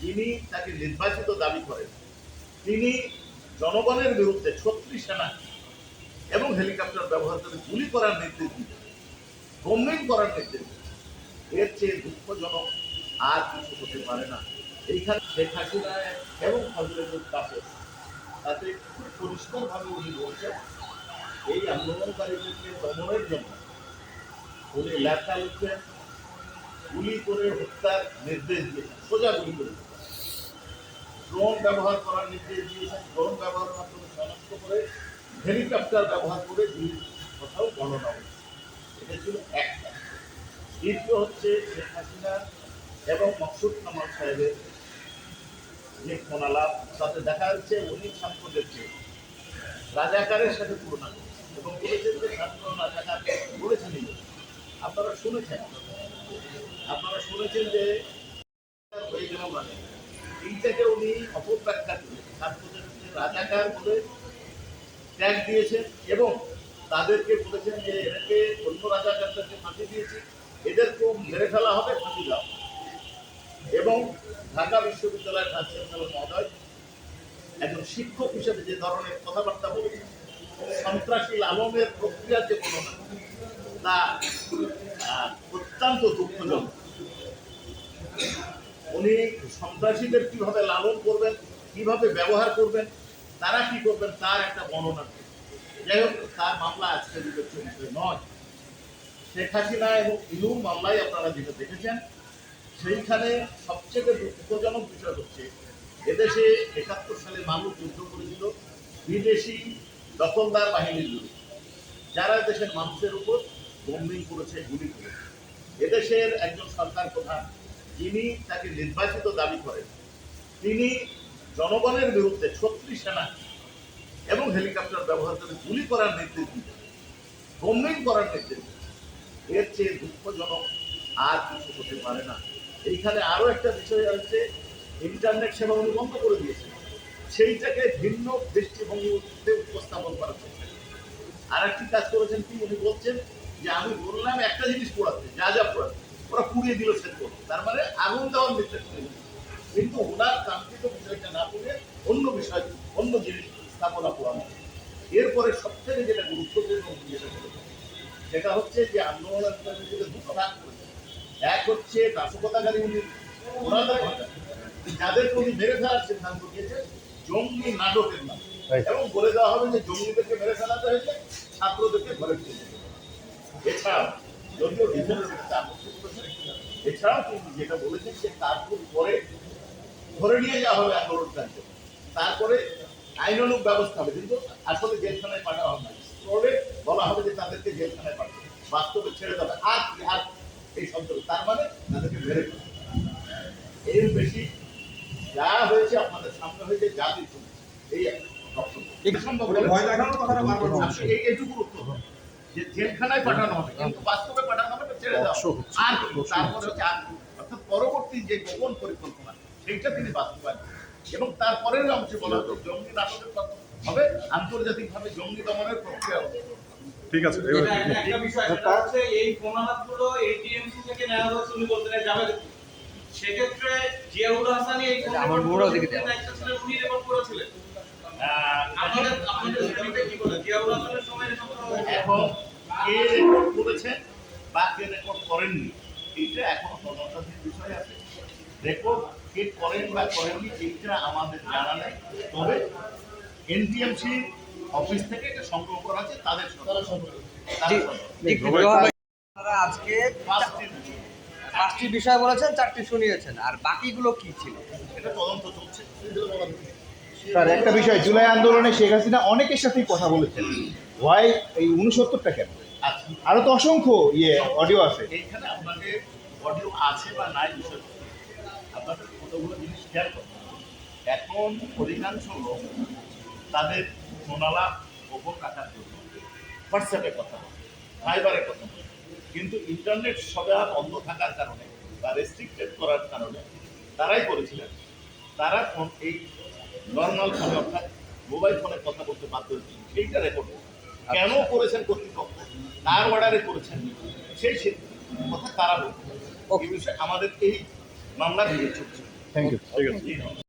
যিনি তাকে নির্বাচিত দাবি করেন। তিনি জনগণের বিরুদ্ধে ছত্রিশ সেনা এবং হেলিকপ্টার ব্যবহার করে গুলি করার নির্দেশ দিতেন গভর্নমেন্ট করার নির্দেশ এর চেয়ে দুঃখজনক আর কিছু হতে পারে না। এইখানে শেখ হাসিনা এবং ফজলের কাছে তাতে পরিষ্কারভাবে উনি বলছেন, এই আন্দোলনকারীদেরকে দমনের জন্য উনি লেখা লিখছেন, গুলি করে হত্যার নির্দেশ দিয়েছেন, সোজা গুলি করে। ড্রোন ব্যবহার করার নির্দেশ দিয়েছেন। ড্রোন ব্যবহারের মাধ্যমে শনাক্ত করে হেলিকপ্টার ব্যবহার করে গুলির কথাও গণনা হয়েছে। এটা ছিল একটা দ্বিতীয় হচ্ছে শেখ হাসিনা এবং মকসুদ কামাল সাহেবের যে ফোনালাপ তাতে দেখা যাচ্ছে উনি ছাত্রদেরকে রাজাকারের সাথে তুলনা করেছেন এবং বলেছেন যে ছাত্র রাজাকার বলেছেন আপনারা শুনেছেন? আপনারা শুনেছেন যে হয়ে গেল মানে এইটাকে উনি অপব্যাখ্যা করে ছাত্রদেরকে রাজাকার বলে ট্যাগ দিয়েছেন এবং তাদেরকে বলেছেন যে এদেরকে অন্য রাজাকারদেরকে ফাঁসি দিয়েছি, এদেরকেও মেরে ফেলা হবে, ফাঁসি দেওয়া এবং ঢাকা বিশ্ববিদ্যালয়ের ভাইস মহোদয় একজন শিক্ষক হিসেবে যে ধরনের কথাবার্তা বলেছেন, সন্ত্রাসী লালনের প্রক্রিয়ার যে বর্ণনা তা অত্যন্ত দুঃখজনক। উনি সন্ত্রাসীদের কীভাবে লালন করবেন, কীভাবে ব্যবহার করবেন, তারা কি করবেন, তার একটা বর্ণনা যাই হোক, তার মামলা আজকে বিবেচ্য বিষয় নয়। শেখ হাসিনা এবং ইলুর মামলায় আপনারা যেটা দেখেছেন, সেইখানে সবচেয়ে দুঃখজনক বিষয় হচ্ছে, এদেশে একাত্তর সালে মানুষ যুদ্ধ করেছিল বিদেশি দখলদার বাহিনীর বিরুদ্ধে। যারা দেশের মানুষের উপর বম্বিং করেছে, গুলি করেছে। এদেশের একজন সরকার প্রধান যিনি তাকে নির্বাচিত দাবি করেন, তিনি জনগণের বিরুদ্ধে ছত্রিশ সেনা এবং হেলিকপ্টার ব্যবহার করে গুলি করার নির্দেশ দিতেন বম্বিং করার নির্দেশ এর চেয়ে দুঃখজনক আর কিছু হতে পারে না। এইখানে আরও একটা বিষয় আছে, ইন্টারনেট সেবা উনি বন্ধ করে দিয়েছেন। সেইটাকে ভিন্ন দৃষ্টিভঙ্গিতে উপস্থাপন করার চেষ্টা আর একটি কাজ করেছেন কি? উনি বলছেন যে, আমি বললাম একটা জিনিস পড়াতে, যা যা পড়াতে। ওরা পুড়িয়ে দিল সে করল তার মানে আগুন দেওয়ার নির্দেশ কিন্তু ওনার কাঙ্ক্ষিত বিষয়টা না পড়ে অন্য বিষয় অন্য জিনিস স্থাপনা করানো। এরপরে সবথেকে যেটা গুরুত্বপূর্ণ যেটা সেটা হচ্ছে যে আন্দোলনের দুটো ভাগ করেছেন এক হচ্ছে নাশকতাকারী উনি ওনাদের যাদেরকে উনি মেরে ফেলার সিদ্ধান্ত জঙ্গি নাটকের নাম। এবং বলে দেওয়া হবে যে জঙ্গিদেরকে মেরে ফেলাতে হয়েছে ছাত্রদেরকে ঘরে এছাড়াও যদিও ডিফেন্স করেছে এছাড়াও তিনি যেটা বলেছেন যে তারপর পরে ধরে নিয়ে যাওয়া হবে আন্দোলনকারীকে তারপরে আইনানুক ব্যবস্থা হবে। কিন্তু আসলে জেলখানায় পাঠানো হবে না। পরে বলা হবে যে তাদেরকে জেলখানায় পাঠাবে বাস্তবে ছেড়ে দেবে আর কি আর এই শব্দ তার মানে তাদেরকে মেরে এর বেশি যা হয়েছে আপনাদের সামনে হয়েছে যা কিছু এই। সম্ভব ভয় কথাটা বারবার এইটুকু উত্তর হবে। যে জেলখানায় পাঠানো হবে কিন্তু বাস্তবে পাঠানো হবে ছেড়ে দেওয়া আর তারপরে হচ্ছে। আর অর্থাৎ পরবর্তী যে গোপন পরিকল্পনা সেইটা তিনি বাস্তবায়ন এবং তারপরের অংশে বলা হতো জঙ্গি নাটকের কথা হবে আন্তর্জাতিকভাবে জঙ্গি দমনের প্রক্রিয়া হবে। ঠিক আছে একটা- একটা বিষয় সেটা হচ্ছে এই এটিএমসি থেকে নেওয়া হয়েছে উনি বলতে যাবে সেক্ষেত্রে জিয়াউল হাসানি এই আমার মোড়াও একটা ছিলেন, উনি রেকর্ড করেছিলেন আহ, আপনাদের আপনাদের স্টুডিওতে কি বলে জিয়াউল হাসানের সময় এসব করা হয়েছে? এখন কে রেকর্ড করেছেন বা কে রেকর্ড করেননি। এইটা এখনও তদন্তাধীন বিষয় আছে। রেকর্ড কে করেন বা করেননি এইটা আমাদের জানা নেই। তবে এনটিএমসি অফিস থেকে এটা সংগ্রহ করা আছে তাদের আজকে পাঁচটি বিষয়। বলেছেন চারটি শুনিয়েছেন। আর বাকিগুলো কি ছিল? এটা তদন্ত চলছে। স্যার একটা বিষয় জুলাই আন্দোলনে শেখ হাসিনা অনেকের সাথেই কথা বলেছেন। ওয়াই এই উনসত্তরটা কেন? আচ্ছা আরও তো অসংখ্য ইয়ে অডিও আছে। এইখানে আপনাকে অডিও আছে বা নাই বিষয় না। আপনাদের কতগুলো জিনিস খেয়াল করতে এখন অধিকাংশ লোক তাদের মোনালা গোপন রাখার জন্য হোয়াটসঅ্যাপে কথা বলে ফাইবারে কথা বলে। কিন্তু ইন্টারনেট বন্ধ থাকার কারণে বা রেস্ট্রিক্টেড করার কারণে তারাই করেছিলেন তারা ফোন এই নর্মাল ফোনে অর্থাৎ মোবাইল ফোনে কথা বলতে বাধ্য হয়েছিল সেইটা রেকর্ড কেন করেছেন কর্তৃপক্ষ? কার অর্ডারে করেছেন। সেই সে- কথা তারা বলবে এই আমাদের এই মামলা দিয়ে চলছে। Thank you